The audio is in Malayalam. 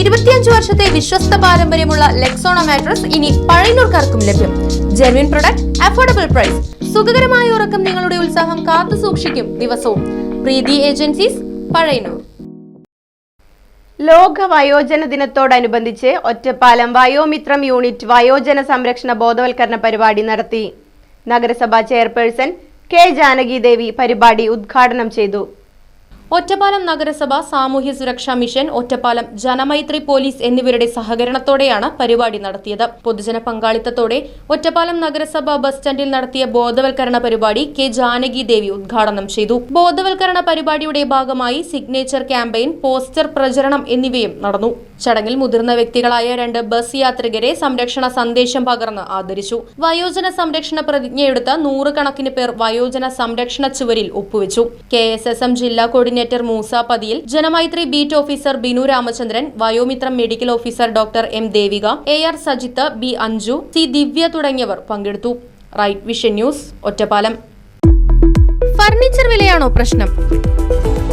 ഇരുപത്തിയഞ്ച് വർഷത്തെ വിശ്വസ്ത പാരമ്പര്യമുള്ള ലെക്സോണ മാട്രസ് ഇനി പഴയനൂർക്കാർക്കും ലഭ്യം. ജെർവിൻ പ്രൊഡക്റ്റ് അഫോർഡബിൾ പ്രൈസ് സുഖകരമായ ഉറക്കം നിങ്ങളുടെ ഉത്സാഹം കാത്തു സൂക്ഷിക്കും ദിവസവും. പ്രീതി ഏജൻസീസ് പഴയനൂർ ലോക വയോജന ദിനത്തോടനുബന്ധിച്ച് ഒറ്റപ്പാലം വയോമിത്രം യൂണിറ്റ് വയോജന സംരക്ഷണ ബോധവൽക്കരണ പരിപാടി നടത്തി. നഗരസഭാ ചെയർപേഴ്സൺ കെ ജാനകി ദേവി പരിപാടി ഉദ്ഘാടനം ചെയ്തു. ഒറ്റപ്പാലം നഗരസഭ സാമൂഹ്യ സുരക്ഷാ മിഷൻ ഒറ്റപ്പാലം ജനമൈത്രി പോലീസ് എന്നിവരുടെ സഹകരണത്തോടെയാണ് പരിപാടി നടത്തിയത്. പൊതുജന പങ്കാളിത്തത്തോടെ ഒറ്റപ്പാലം നഗരസഭ ബസ് സ്റ്റാൻഡിൽ നടത്തിയ ബോധവൽക്കരണ പരിപാടി കെ ജാനകി ദേവി ഉദ്ഘാടനം ചെയ്തു. ബോധവൽക്കരണ പരിപാടിയുടെ ഭാഗമായി സിഗ്നേച്ചർ ക്യാമ്പയിൻ പോസ്റ്റർ പ്രചരണം എന്നിവയും നടന്നു. ചടങ്ങിൽ മുതിർന്ന വ്യക്തികളായ രണ്ട് ബസ് യാത്രികരെ സംരക്ഷണ സന്ദേശം പകർന്ന് ആദരിച്ചു. വയോജന സംരക്ഷണ പ്രതിജ്ഞയെടുത്ത നൂറുകണക്കിന് പേർ വയോജന സംരക്ഷണ ചുവരിൽ ഒപ്പുവെച്ചു. കെ എസ് എസ് എം ജില്ലാ coordinator Moosa പതിയിൽ Janamaithri beat officer Binu Ramachandran Vayomithram medical officer doctor M Devika A R Sajith B Anju C Divya തുടങ്ങിയവർ പങ്കെടുത്തു. Right vision news Ottapalam. Furniture വിലയാണോ പ്രശ്നം?